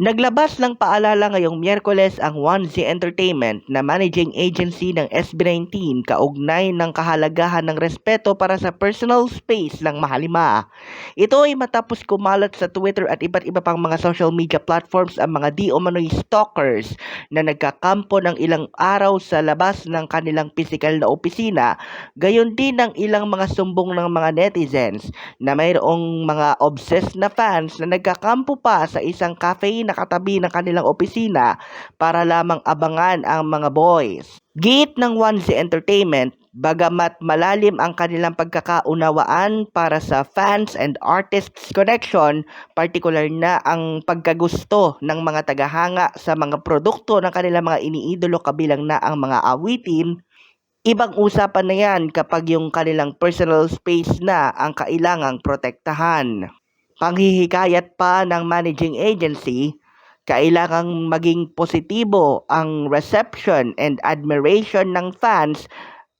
Naglabas ng paalala ngayong Miyerkules ang 1Z Entertainment na managing agency ng SB19 kaugnay ng kahalagahan ng respeto para sa personal space ng mahalima. Ito ay matapos kumalat sa Twitter at iba't iba pang mga social media platforms ang mga di umano'y stalkers na nagkakampo ng ilang araw sa labas ng kanilang pisikal na opisina, gayon din ang ilang mga sumbong ng mga netizens na mayroong mga obsessed na fans na nagkakampo pa sa isang cafe na katabi ng kanilang opisina para lamang abangan ang mga boys. Gate ng 1Z Entertainment, bagamat malalim ang kanilang pagkakaunawaan para sa fans and artists connection, particular na ang pagkagusto ng mga tagahanga sa mga produkto ng kanilang mga iniidolo kabilang na ang mga awitin, Ibang usapan na yan kapag yung kanilang personal space na ang kailangang protektahan. Panghihikayat pa ng managing agency, kailangang maging positibo ang reception and admiration ng fans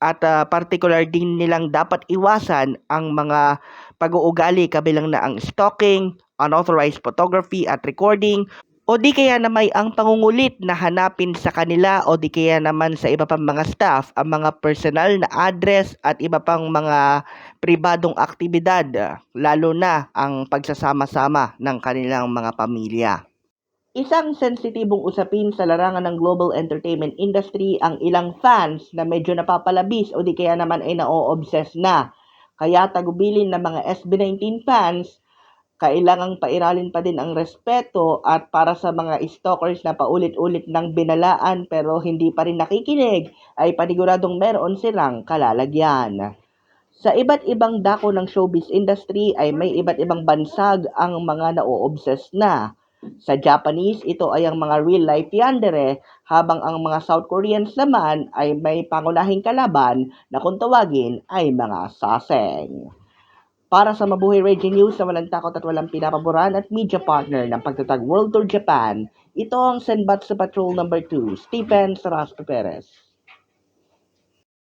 at ah, particular din nilang dapat iwasan ang mga pag-uugali kabilang na ang stalking, unauthorized photography at recording o di kaya na may ang pangungulit na hanapin sa kanila o di kaya naman sa iba pang mga staff ang mga personal na address at iba pang mga pribadong aktibidad lalo na ang pagsasama-sama ng kanilang mga pamilya. Isang sensitibong usapin sa larangan ng global entertainment industry ang ilang fans na medyo napapalabis o di kaya naman ay na-obsess na. Kaya tagubilin ng mga SB19 fans kailangang pairalin pa din ang respeto at para sa mga stalkers na paulit-ulit ng binalaan pero hindi pa rin nakikinig ay paniguradong meron silang kalalagyan. Sa iba't ibang dako ng showbiz industry ay may iba't ibang bansag ang mga na-obsess na. Sa Japanese, ito ay ang mga real-life yandere, habang ang mga South Koreans naman ay may pangunahing kalaban na kung tawagin ay mga saseng. Para sa Mabuhay Radio News na walang takot at walang pinapaboran at media partner ng pagtatag World Tour Japan, ito ang Senbatsu Patrol No. 2, Stephen Sarastro Perez.